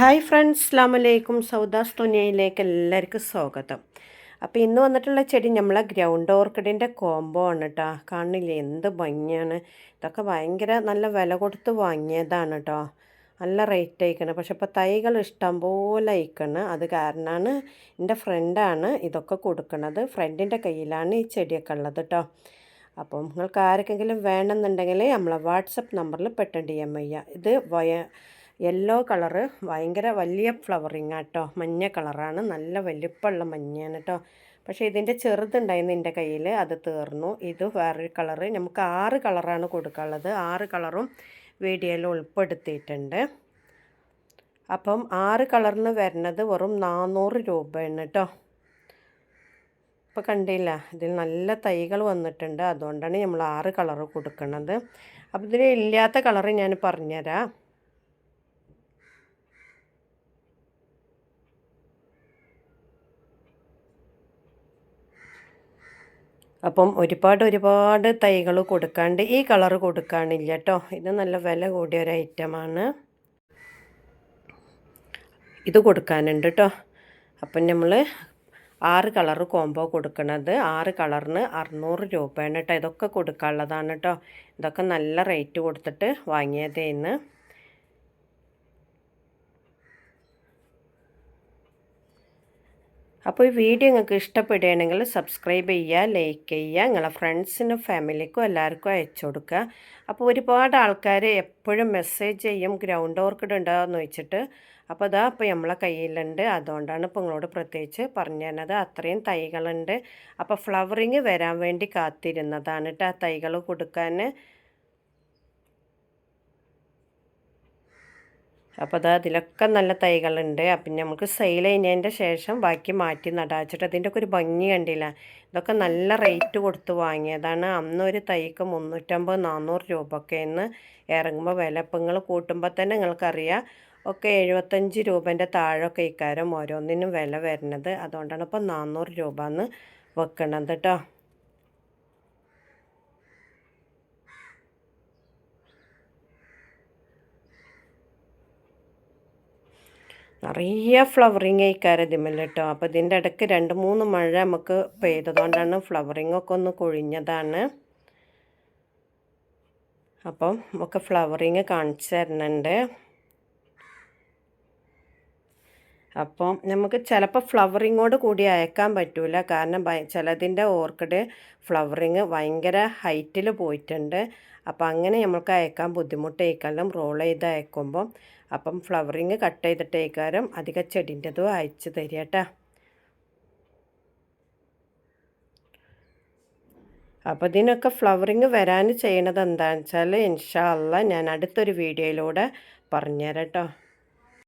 Hi friends അസ്ലാമലൈക്കും സൗദാസ് തുനിയയിലേക്ക് എല്ലാവർക്കും സ്വാഗതം. അപ്പോൾ ഇന്ന് വന്നിട്ടുള്ള ചെടി നമ്മളെ ഗ്രൗണ്ട് ഓർക്കിഡിന്റെ കോംബോ ആണ് കേട്ടോ കാണില്ലേ എന്ത് ഭംഗിയാണ്. ഇതൊക്കെ ഭയങ്കര നല്ല വില കൊടുത്ത് വാങ്ങിയതാണ് കേട്ടോ നല്ല റേറ്റ് അയക്കണം പക്ഷെ ഇപ്പോൾ തൈകൾ ഇഷ്ടം പോലെ അയക്കണം അത് കാരണമാണ് എന്റെ ഫ്രണ്ടാണ് ഇതൊക്കെ കൊടുക്കുന്നത് ഫ്രണ്ടിന്റെ കയ്യിലാണ് ഈ ചെടിയൊക്കെ ഉള്ളത് കേട്ടോ അപ്പം നിങ്ങൾക്ക് ആർക്കെങ്കിലും വേണമെന്നുണ്ടെങ്കിൽ നമ്മളെ വാട്സപ്പ് നമ്പറിൽ പെട്ടെന്ന് എം ചെയ്യുക ഇത് വയ യെല്ലോ കളറ് ഭയങ്കര വലിയ ഫ്ലവറിങ് ആട്ടോ. മഞ്ഞ കളറാണ് നല്ല വലിപ്പമുള്ള മഞ്ഞയാണ് കേട്ടോ പക്ഷേ ഇതിന്റെ ചെറുതുണ്ടായിരുന്നു എന്റെ കയ്യിൽ. അത് തീർന്നു. ഇത് വേറൊരു കളറ് നമുക്ക് ആറ് കളറാണ് കൊടുക്കാനുള്ളത്. ആറ് കളറും വീഡിയോയിൽ ഉൾപ്പെടുത്തിയിട്ടുണ്ട്. അപ്പം ആറ് കളറിന് വരുന്നത് വെറും നാനൂറ് രൂപയാണ് കേട്ടോ ഇപ്പോൾ കണ്ടില്ല? ഇതിൽ നല്ല തൈകൾ വന്നിട്ടുണ്ട്. അതുകൊണ്ടാണ് നമ്മൾ ആറ് കളറ് കൊടുക്കുന്നത്. അപ്പോൾ ഇതിൽ ഇല്ലാത്ത കളറ് ഞാൻ പറഞ്ഞുതരാം. അപ്പം ഒരുപാട് ഒരുപാട് തൈകൾ കൊടുക്കാണ്ട് ഈ കളർ കൊടുക്കാണില്ല കേട്ടോ ഇത് നല്ല വില കൂടിയ ഒരു ഐറ്റമാണ് ഇത് കൊടുക്കാനുണ്ട് കേട്ടോ അപ്പം നമ്മൾ ആറ് കളർ കോംബോ കൊടുക്കണത്. ആറ് കളറിന് അറുന്നൂറ് രൂപയാണ് കേട്ടോ ഇതൊക്കെ കൊടുക്കാനുള്ളതാണ് കേട്ടോ ഇതൊക്കെ നല്ല റേറ്റ് കൊടുത്തിട്ട് വാങ്ങിയതേന്ന്. അപ്പോൾ ഈ വീഡിയോ നിങ്ങൾക്ക് ഇഷ്ടപ്പെടുകയാണെങ്കിൽ സബ്സ്ക്രൈബ് ചെയ്യുക ലൈക്ക് ചെയ്യുക നിങ്ങളെ ഫ്രണ്ട്സിനും ഫാമിലിക്കും എല്ലാവർക്കും അയച്ചു കൊടുക്കുക. അപ്പോൾ ഒരുപാട് ആൾക്കാർ എപ്പോഴും മെസ്സേജ് ചെയ്യും ഗ്രൗണ്ട് ഓർക്കിഡ് ഉണ്ടാകുമെന്ന് വെച്ചിട്ട് അപ്പോൾ അതാ ഇപ്പോൾ നമ്മളെ കയ്യിലുണ്ട്. അതുകൊണ്ടാണ് ഇപ്പോൾ നിങ്ങളോട് പ്രത്യേകിച്ച് പറഞ്ഞു തരുന്നത്. അത്രയും തൈകളുണ്ട്. അപ്പോൾ ഫ്ലവറിങ് വരാൻ വേണ്ടി കാത്തിരുന്നതാണ് കേട്ടോ ആ തൈകൾ കൊടുക്കാൻ. അപ്പോൾ അത് അതിലൊക്കെ നല്ല തൈകളുണ്ട്. പിന്നെ നമുക്ക് സെയിൽ കഴിഞ്ഞതിന്റെ ശേഷം ബാക്കി മാറ്റി നടാച്ചിട്ട് അതിന്റെ ഒക്കെ ഒരു ഭംഗി കണ്ടില്ല. ഇതൊക്കെ നല്ല റേറ്റ് കൊടുത്ത് വാങ്ങിയതാണ്. അന്ന് ഒരു തൈക്ക് മുന്നൂറ്റമ്പത് നാനൂറ് രൂപയൊക്കെയെന്ന് ഇറങ്ങുമ്പോൾ വില. ഇപ്പം നിങ്ങൾ കൂട്ടുമ്പോൾ തന്നെ നിങ്ങൾക്കറിയാം. ഒക്കെ എഴുപത്തഞ്ച് രൂപേന്റെ താഴൊക്കെ ഇക്കാരം ഓരോന്നിനും വില വരുന്നത്. അതുകൊണ്ടാണ് ഇപ്പോൾ നാനൂറ് രൂപ എന്ന് വെക്കണത് കേട്ടോ നിറയെ ഫ്ലവറിങ് ആയിക്കാരം ഇതിമ്മൽ കേട്ടോ അപ്പോൾ ഇതിന്റെ ഇടയ്ക്ക് രണ്ട് മൂന്ന് മഴ നമുക്ക് പെയ്തതുകൊണ്ടാണ് ഫ്ലവറിങ് ഒക്കെ ഒന്ന് കൊഴിഞ്ഞതാണ്. അപ്പം നമുക്ക് ഫ്ലവറിങ് കാണിച്ചു തരുന്നുണ്ട്. അപ്പം നമുക്ക് ചിലപ്പോൾ ഫ്ലവറിങ്ങോട് കൂടി അയക്കാൻ പറ്റില്ല കാരണം ചിലതിന്റെ ഓർക്കിഡ് ഫ്ലവറിങ് ഭയങ്കര ഹൈറ്റിൽ പോയിട്ടുണ്ട്. അപ്പം അങ്ങനെ നമുക്ക് അയക്കാൻ ബുദ്ധിമുട്ടേക്കാളും റോൾ ചെയ്ത് അയക്കുമ്പം അപ്പം ഫ്ലവറിങ് കട്ട് ചെയ്തിട്ടേക്കാരം അധിക ചെടിന്റെതും അയച്ച് തരിക അപ്പോൾ ഇതിനൊക്കെ ഫ്ലവറിങ് വരാൻ ചെയ്യണത് എന്താണെന്ന് വെച്ചാൽ ഇൻഷാല്ല ഞാൻ അടുത്തൊരു വീഡിയോയിലൂടെ പറഞ്ഞുതരാം കേട്ടോ